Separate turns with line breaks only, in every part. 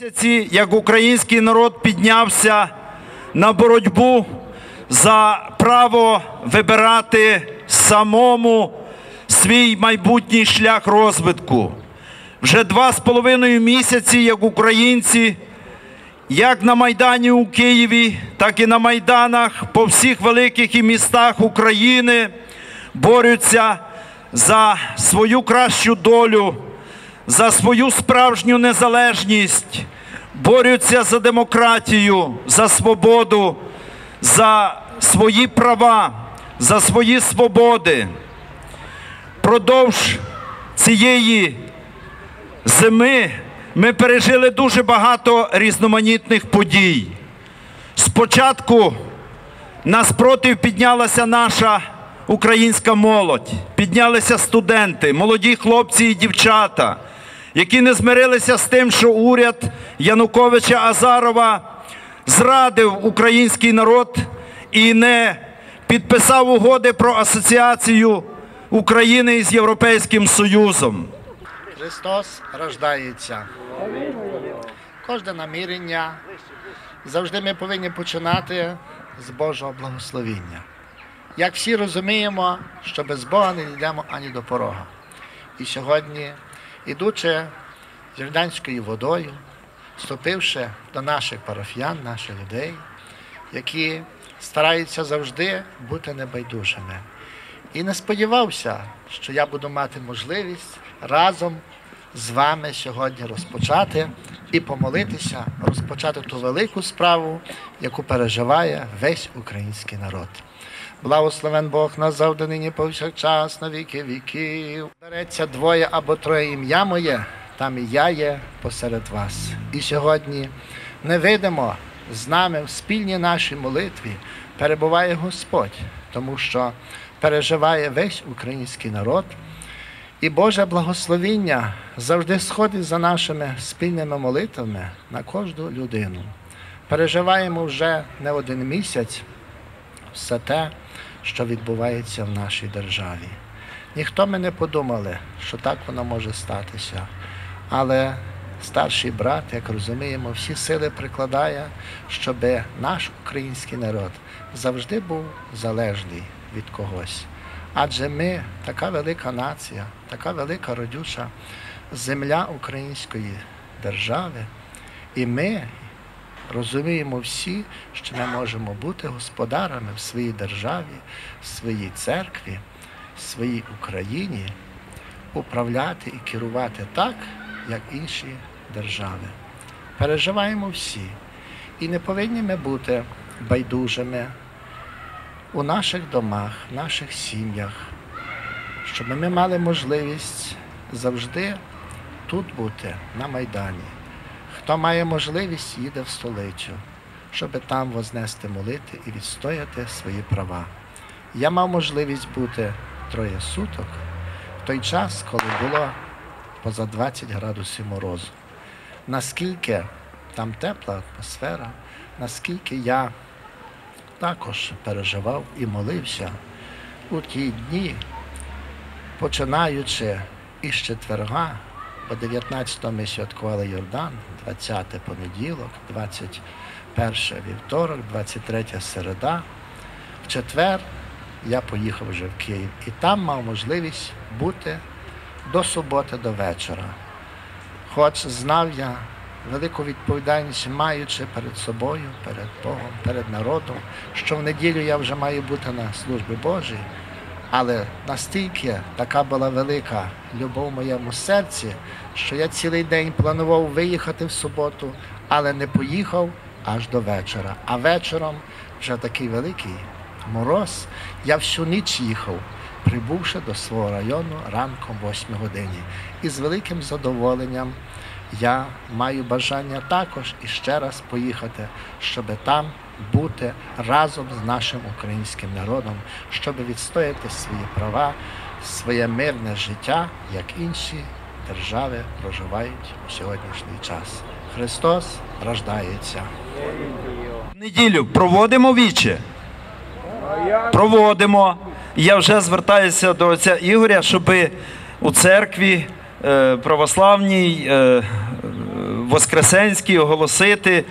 місяці, як український народ піднявся на боротьбу за право вибирати самому свій майбутній шлях розвитку. Вже два з половиною місяці, як українці, як на Майдані у Києві, так і на майданах по всіх великих і містах України борються за свою кращу долю, за свою справжню незалежність, борються за демократію, за свободу, за свої права, за свої свободи. Продовж цієї зими ми пережили дуже багато різноманітних подій. Спочатку на спротив піднялася наша українська молодь, піднялися студенти, молоді хлопці і дівчата, які не змирилися з тим, що уряд Януковича Азарова зрадив український народ і не підписав угоди про асоціацію України із Європейським Союзом.
Христос рождається. Кожне намірення завжди ми повинні починати з Божого благословіння. Як всі розуміємо, що без Бога не йдемо ані до порога. І сьогодні, ідучи Жорданською водою, вступивши до наших парафіян, наших людей, які стараються завжди бути небайдужими. І не сподівався, що я буду мати можливість разом з вами сьогодні розпочати і помолитися, розпочати ту велику справу, яку переживає весь український народ. Благословен Бог нас завжди нині повсякчас на віки віків. Береться двоє або троє ім'я моє, там і я є посеред вас. І сьогодні невидимо з нами в спільній нашій молитві перебуває Господь, тому що переживає весь український народ. І Боже благословіння завжди сходить за нашими спільними молитвами на кожну людину. Переживаємо вже не один місяць все те, що відбувається в нашій державі. Ніхто ми не подумали, що так воно може статися. Але старший брат, як розуміємо, всі сили прикладає, щоб наш український народ завжди був залежний від когось. Адже ми така велика нація, така велика родюча земля української держави, і ми розуміємо всі, що ми можемо бути господарами в своїй державі, в своїй церкві, в своїй Україні, управляти і керувати так, як інші держави. Переживаємо всі. І не повинні ми бути байдужими у наших домах, в наших сім'ях, щоб ми мали можливість завжди тут бути, на Майдані. Хто має можливість, їде в столицю, щоб там вознести молити і відстояти свої права. Я мав можливість бути троє суток в той час, коли було поза 20 градусів морозу. Наскільки там тепла атмосфера, наскільки я також переживав і молився у ті дні, починаючи із четверга, бо 19-го ми святкували Йордан, 20 понеділок, 21 вівторок, 23 середа. В четвер я поїхав вже в Київ і там мав можливість бути до суботи, до вечора. Хоч знав я велику відповідальність, маючи перед собою, перед Богом, перед народом, що в неділю я вже маю бути на службі Божій. Але настільки така була велика любов в моєму серці, що я цілий день планував виїхати в суботу, але не поїхав аж до вечора. А вечором вже такий великий мороз. Я всю ніч їхав, прибувши до свого району ранком 8 годині. І з великим задоволенням я маю бажання також іще раз поїхати, щоб там бути разом з нашим українським народом, щоб відстояти свої права, своє мирне життя, як інші держави проживають у сьогоднішній час. Христос рождається.
Неділю проводимо віче. Проводимо. Я вже звертаюся до отця Ігоря, щоб у церкві е, православній е, Воскресенській оголосити,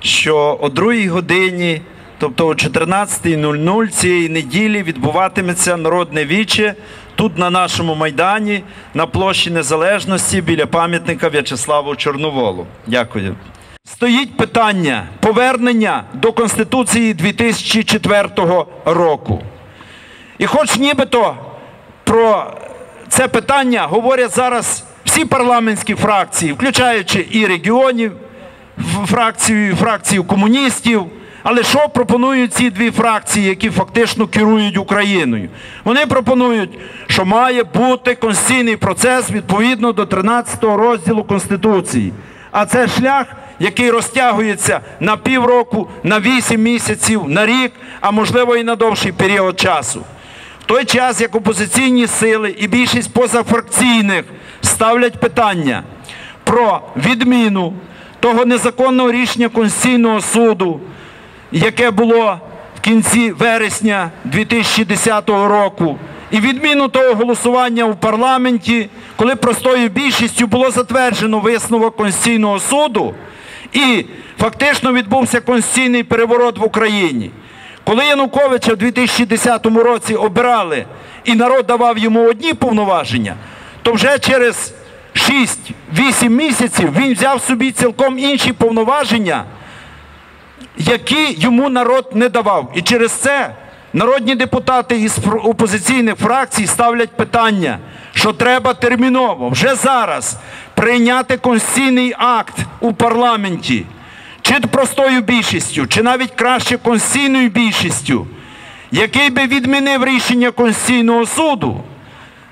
що о 2 годині, тобто о 14.00 цієї неділі відбуватиметься народне віче тут на нашому майдані на площі Незалежності біля пам'ятника В'ячеславу Чорноволу. Дякую. Стоїть питання повернення до Конституції 2004 року. І хоч нібито про це питання говорять зараз всі парламентські фракції, включаючи і регіонів, фракцію, фракцію комуністів. Але що пропонують ці дві фракції, які фактично керують Україною? Вони пропонують, що має бути конституційний процес відповідно до 13 розділу Конституції. А це шлях, який розтягується на півроку, на 8 місяців, на рік, а можливо і на довший період часу. В той час, як опозиційні сили і більшість позафракційних ставлять питання про відміну того незаконного рішення Конституційного суду, яке було в кінці вересня 2010 року, і відміну того голосування у парламенті, коли простою більшістю було затверджено висновок Конституційного суду, і фактично відбувся конституційний переворот в Україні. Коли Януковича в 2010 році обирали і народ давав йому одні повноваження, то вже через 6-8 місяців він взяв собі цілком інші повноваження, які йому народ не давав. І через це народні депутати із опозиційних фракцій ставлять питання, що треба терміново, вже зараз прийняти конституційний акт у парламенті, чи простою більшістю, чи навіть краще конституційною більшістю, який би відмінив рішення Конституційного суду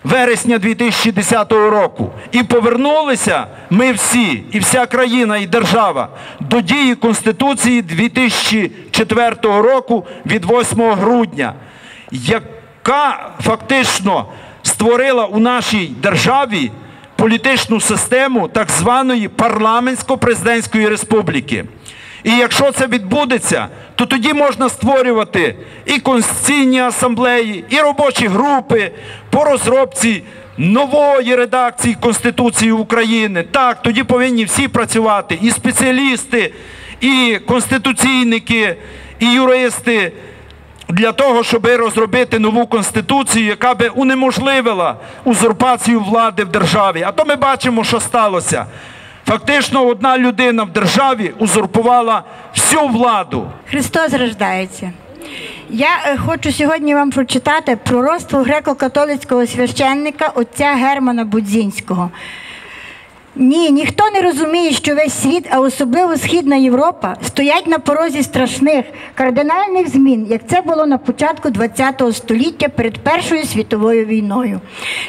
вересня 2010 року. І повернулися ми всі, і вся країна, і держава до дії Конституції 2004 року від 8 грудня, яка фактично створила у нашій державі політичну систему так званої парламентсько-президентської республіки. І якщо це відбудеться, то тоді можна створювати і конституційні асамблеї, і робочі групи по розробці нової редакції Конституції України. Так, тоді повинні всі працювати, і спеціалісти, і конституційники, і юристи для того, щоб розробити нову конституцію, яка би унеможливила узурпацію влади в державі. А то ми бачимо, що сталося. Фактично, одна людина в державі узурпувала всю владу.
Христос рождається. Я е, хочу сьогодні вам прочитати пророцтво греко-католицького священника отця Германа Будзінського. Ні, ніхто не розуміє, що весь світ, а особливо Східна Європа, стоять на порозі страшних кардинальних змін, як це було на початку ХХ століття перед Першою світовою війною.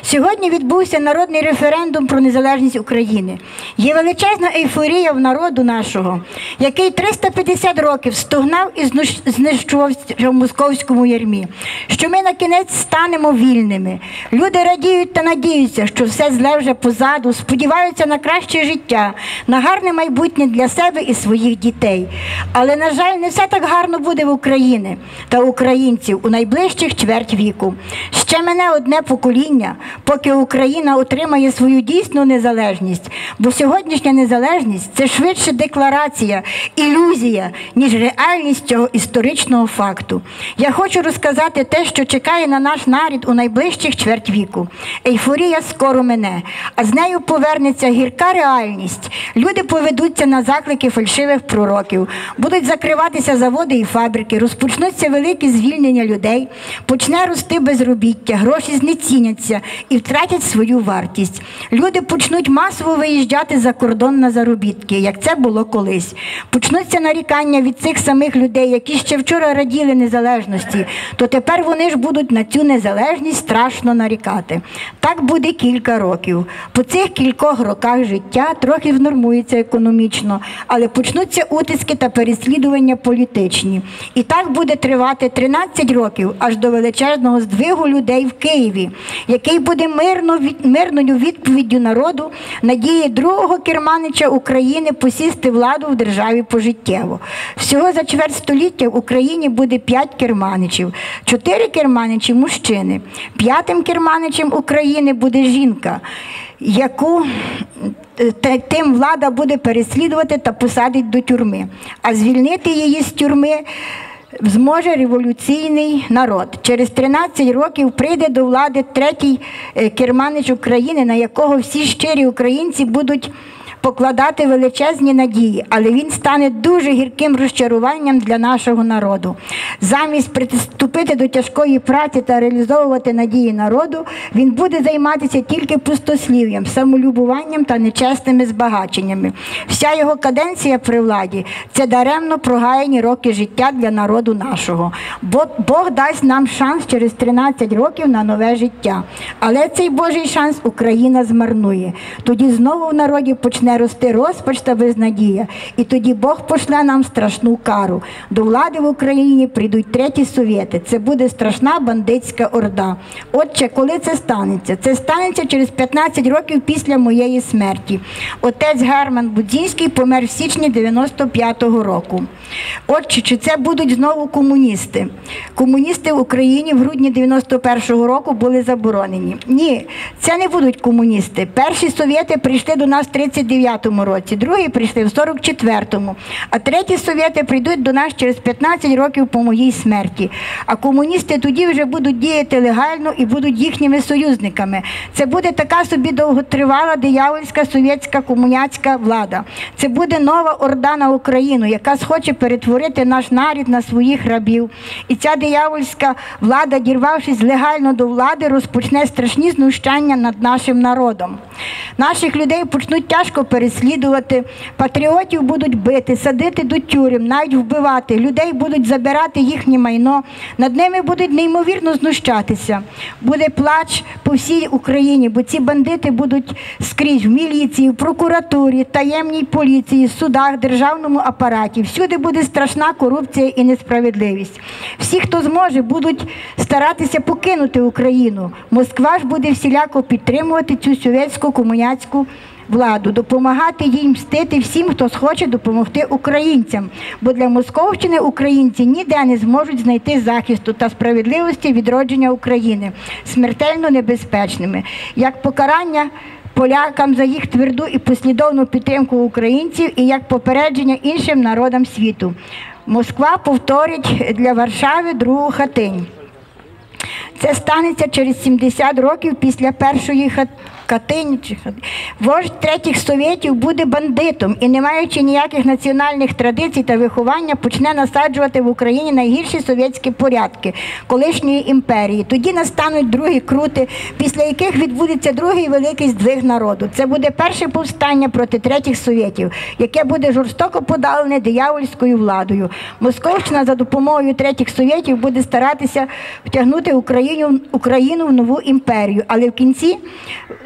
Сьогодні відбувся народний референдум про незалежність України. Є величезна ейфорія в народу нашого, який 350 років стогнав і знищувався в московському ярмі, що ми на кінець станемо вільними. Люди радіють та надіються, що все зле вже позаду, сподіваються на краще життя, на гарне майбутнє для себе і своїх дітей. Але, на жаль, не все так гарно буде в Україні та українців у найближчих чверть віку. Ще мене одне покоління, поки Україна отримає свою дійсну незалежність. Бо сьогоднішня незалежність це швидше декларація, ілюзія, ніж реальність цього історичного факту. Я хочу розказати те, що чекає на наш нарід у найближчих чверть віку. Ейфорія скоро мене, а з нею повернеться гірка реальність. Люди поведуться на заклики фальшивих пророків, будуть закриватися заводи і фабрики, розпочнуться великі звільнення людей, почне рости безробіття, гроші знеціняться і втратять свою вартість. Люди почнуть масово виїжджати за кордон на заробітки, як це було колись. Почнуться нарікання від цих самих людей, які ще вчора раділи незалежності, то тепер вони ж будуть на цю незалежність страшно нарікати. Так буде кілька років. По цих кількох роках життя трохи внормується економічно, але почнуться утиски та переслідування політичні. І так буде тривати 13 років аж до величезного здвигу людей в Києві, який буде мирно, мирною відповіддю народу надії другого керманича України посісти владу в державі пожиттєво. Всього за чверть століття в Україні буде 5 керманичів, 4 керманичі мужчини. П'ятим керманичем України буде жінка. Яку е, тим влада буде переслідувати та посадить до тюрми. А звільнити її з тюрми зможе революційний народ. Через 13 років прийде до влади третій е, керманич України, на якого всі щирі українці будуть покладати величезні надії, але він стане дуже гірким розчаруванням для нашого народу. Замість приступити до тяжкої праці та реалізовувати надії народу, він буде займатися тільки пустослів'ям, самолюбуванням та нечесними збагаченнями. Вся його каденція при владі це даремно прогаяні роки життя для народу нашого. Бо Бог дасть нам шанс через 13 років на нове життя. Але цей Божий шанс Україна змарнує. Тоді знову в народі почне почне рости розпач та безнадія, і тоді Бог пошле нам страшну кару. До влади в Україні прийдуть треті совєти. Це буде страшна бандитська орда. Отче, коли це станеться? Це станеться через 15 років після моєї смерті. Отець Герман Будзінський помер в січні 95-го року. Отче, чи це будуть знову комуністи? Комуністи в Україні в грудні 91-го року були заборонені. Ні, це не будуть комуністи. Перші совєти прийшли до нас 39 49-му році, другі прийшли в 44-му, а треті совєти прийдуть до нас через 15 років по моїй смерті. А комуністи тоді вже будуть діяти легально і будуть їхніми союзниками. Це буде така собі довготривала диявольська совєтська комуняцька влада. Це буде нова орда на Україну, яка схоче перетворити наш нарід на своїх рабів. І ця диявольська влада, дірвавшись легально до влади, розпочне страшні знущання над нашим народом. Наших людей почнуть тяжко переслідувати, патріотів будуть бити, садити до тюрем, навіть вбивати. Людей будуть забирати їхнє майно. Над ними будуть неймовірно знущатися. Буде плач по всій Україні, бо ці бандити будуть скрізь в міліції, в прокуратурі, таємній поліції, судах, державному апараті. Всюди буде страшна корупція і несправедливість. Всі, хто зможе, будуть старатися покинути Україну. Москва ж буде всіляко підтримувати цю совєтську комуняцьку владу, допомагати їй мстити всім, хто схоче допомогти українцям. Бо для Московщини українці ніде не зможуть знайти захисту та справедливості відродження України смертельно небезпечними. Як покарання полякам за їх тверду і послідовну підтримку українців і як попередження іншим народам світу. Москва повторить для Варшави другу хатинь. Це станеться через 70 років після першої хат... Катині вождь третіх совєтів буде бандитом і, не маючи ніяких національних традицій та виховання, почне насаджувати в Україні найгірші совєтські порядки колишньої імперії. Тоді настануть другі крути, після яких відбудеться другий великий здвиг народу. Це буде перше повстання проти третіх совєтів, яке буде жорстоко подалене диявольською владою. Московщина за допомогою третіх совєтів буде старатися втягнути Україну, Україну в нову імперію, але в кінці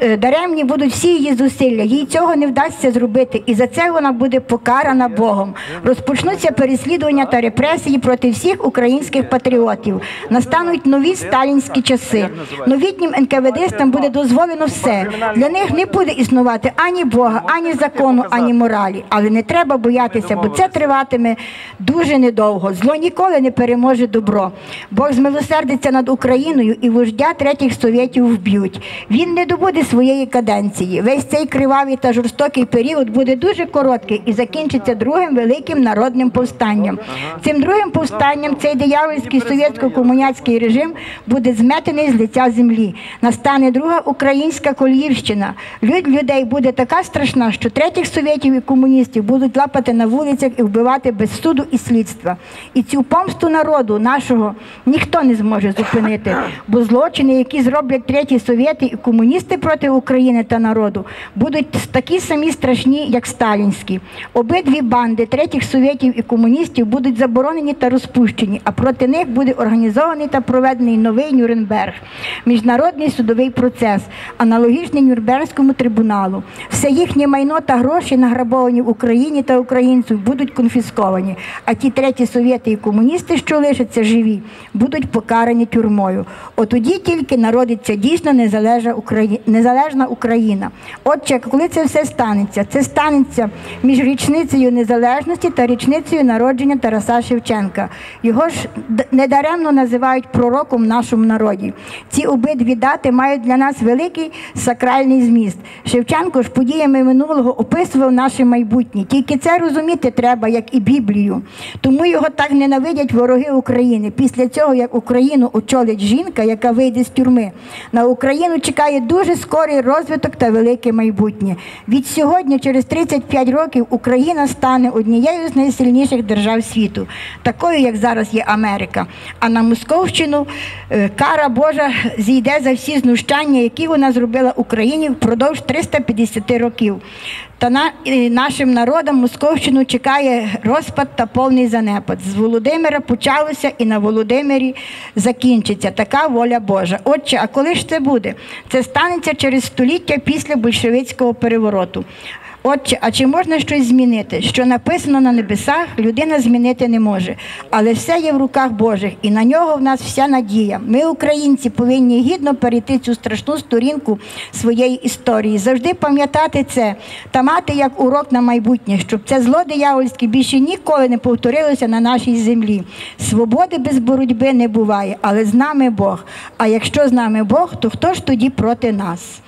е, даремні будуть всі її зусилля. Їй цього не вдасться зробити, і за це вона буде покарана Богом. Розпочнуться переслідування та репресії проти всіх українських патріотів. Настануть нові сталінські часи. Новітнім НКВДстам буде дозволено все. Для них не буде існувати ані Бога, ані закону, ані моралі. Але не треба боятися, бо це триватиме дуже недовго. Зло ніколи не переможе добро. Бог змилосердиться над Україною і вождя третіх совєтів вб'ють. Він не добуде своєї каденції. Весь цей кривавий та жорстокий період буде дуже короткий і закінчиться другим великим народним повстанням. Цим другим повстанням цей диявольський совєтсько-комуняцький режим буде зметений з лиця землі. Настане друга українська коліївщина. Люд людей буде така страшна, що третіх совєтів і комуністів будуть лапати на вулицях і вбивати без суду і слідства. І цю помсту народу нашого ніхто не зможе зупинити, бо злочини, які зроблять треті совєти і комуністи проти України та народу, будуть такі самі страшні, як сталінські. Обидві банди третіх совєтів і комуністів будуть заборонені та розпущені, а проти них буде організований та проведений новий Нюрнберг, міжнародний судовий процес, аналогічний Нюрнберзькому трибуналу. Все їхнє майно та гроші, награбовані в Україні та українців, будуть конфісковані. А ті треті совєти і комуністи, що лишаться живі, будуть покарані тюрмою. Отоді тільки народиться дійсно незалежна Україна, незалежна Україна. Отже, коли це все станеться, це станеться між річницею незалежності та річницею народження Тараса Шевченка. Його ж недаремно називають пророком в нашому народі. Ці обидві дати мають для нас великий сакральний зміст. Шевченко ж подіями минулого описував наше майбутнє. Тільки це розуміти треба, як і Біблію. Тому його так ненавидять вороги України. Після цього, як Україну очолить жінка, яка вийде з тюрми, на Україну чекає дуже скорий розвиток та велике майбутнє. Від сьогодні, через 35 років, Україна стане однією з найсильніших держав світу, такою, як зараз є Америка. А на Московщину е, кара Божа зійде за всі знущання, які вона зробила Україні впродовж 350 років. Та на, нашим народом Московщину чекає розпад та повний занепад. З Володимира почалося і на Володимирі закінчиться. Така воля Божа. Отче, а коли ж це буде? Це станеться через століття після большевицького перевороту. Отче, а чи можна щось змінити? Що написано на небесах, людина змінити не може. Але все є в руках Божих, і на нього в нас вся надія. Ми, українці, повинні гідно перейти цю страшну сторінку своєї історії. Завжди пам'ятати це та мати як урок на майбутнє, щоб це зло диявольське більше ніколи не повторилося на нашій землі. Свободи без боротьби не буває, але з нами Бог. А якщо з нами Бог, то хто ж тоді проти нас?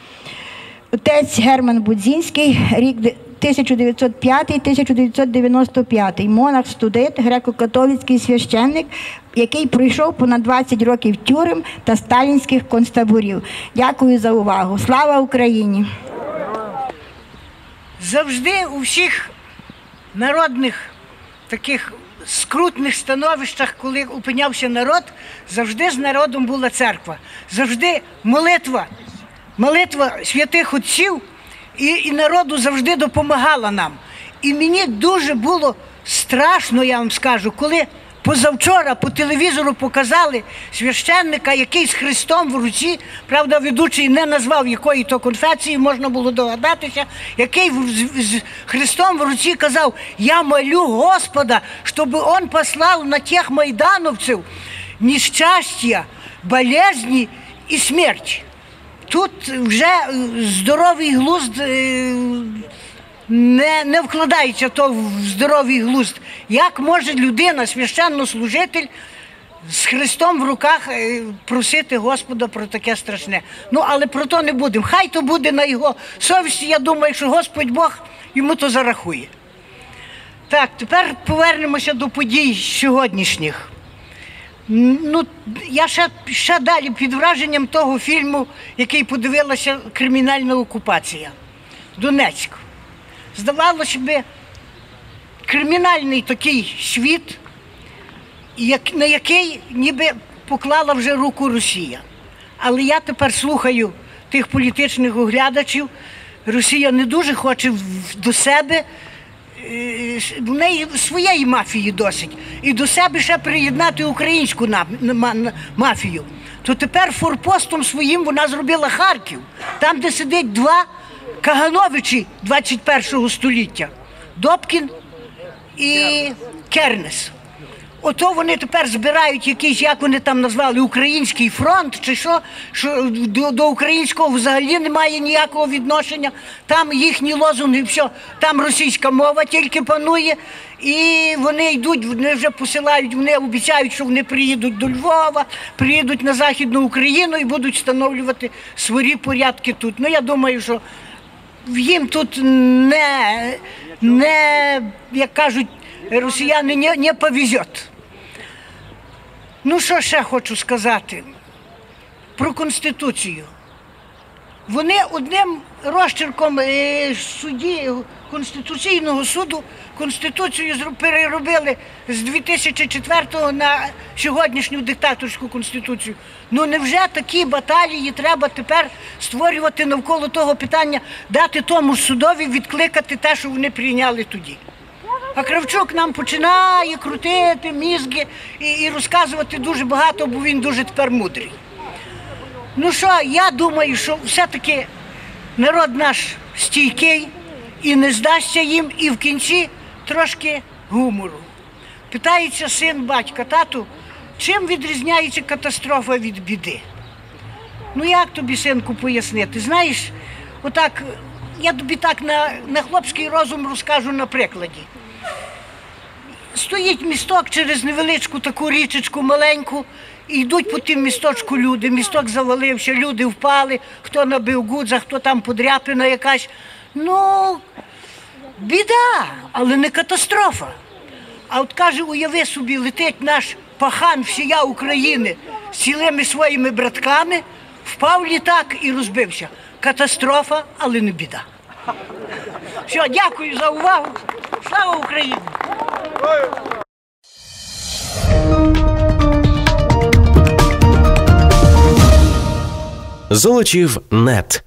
Отець Герман Будзінський, рік 1905-1995, монах, студент, греко-католицький священник, який пройшов понад 20 років тюрем та сталінських концтаборів. Дякую за увагу. Слава Україні!
завжди у всіх народних таких скрутних становищах, коли опинявся народ, завжди з народом була церква. Завжди молитва, молитва святих отців і, і народу завжди допомагала нам. І мені дуже було страшно, я вам скажу, коли позавчора по телевізору показали священника, який з Христом в руці, правда, ведучий не назвав якої то конфесії, можна було догадатися, який з, Христом в руці казав: Я молю Господа, щоб Он послав на тих майдановців нещастя, болезні і смерть. Тут вже е, здоровий глузд е, не, не вкладається то в здоровий глузд. Як може людина, священнослужитель, з Христом в руках е, просити Господа про таке страшне? Ну, але про то не будемо. Хай то буде на його совісті. Я думаю, що Господь Бог йому то зарахує. Так, тепер повернемося до подій сьогоднішніх. Ну, я ще, ще далі під враженням того фільму, який подивилася Кримінальна окупація. Донецьк. Здавалося б, кримінальний такий світ, на який ніби поклала вже руку Росія. Але я тепер слухаю тих політичних оглядачів. Росія не дуже хоче до себе в неї своєї мафії досить. І до себе ще приєднати українську мафію. То тепер форпостом своїм вона зробила Харків, там, де сидить два Кагановичі 21 століття Добкін і Кернес. Ото вони тепер збирають якийсь, як вони там назвали, український фронт, чи що, що до, до українського взагалі немає ніякого відношення. Там їхні лозунги, все, там російська мова тільки панує. І вони йдуть, вони вже посилають, вони обіцяють, що вони приїдуть до Львова, приїдуть на Західну Україну і будуть встановлювати свої порядки тут. Ну я думаю, що їм тут не, не як кажуть росіяни, не, не повезет. Ну, що ще хочу сказати про Конституцію. Вони одним розчерком е, судді Конституційного суду Конституцію переробили з 2004 на сьогоднішню диктаторську конституцію. Ну невже такі баталії треба тепер створювати навколо того питання, дати тому судові відкликати те, що вони прийняли тоді? А Кравчук нам починає крутити мізки і, і розказувати дуже багато, бо він дуже тепер мудрий. Ну що, я думаю, що все-таки народ наш стійкий і не здасться їм, і в кінці трошки гумору. Питається син батька, тату, чим відрізняється катастрофа від біди? Ну як тобі, синку, пояснити? Знаєш, отак, я тобі так на, на хлопський розум розкажу на прикладі. Стоїть місток через невеличку таку річечку маленьку, і йдуть по тим місточку люди. Місток завалився, люди впали, хто набив гудза, хто там подряпина якась. Ну, біда, але не катастрофа. А от каже, уяви собі, летить наш пахан всія України з цілими своїми братками, впав літак і розбився. Катастрофа, але не біда. Все, дякую за увагу. Слава Україні!
Золочів нет.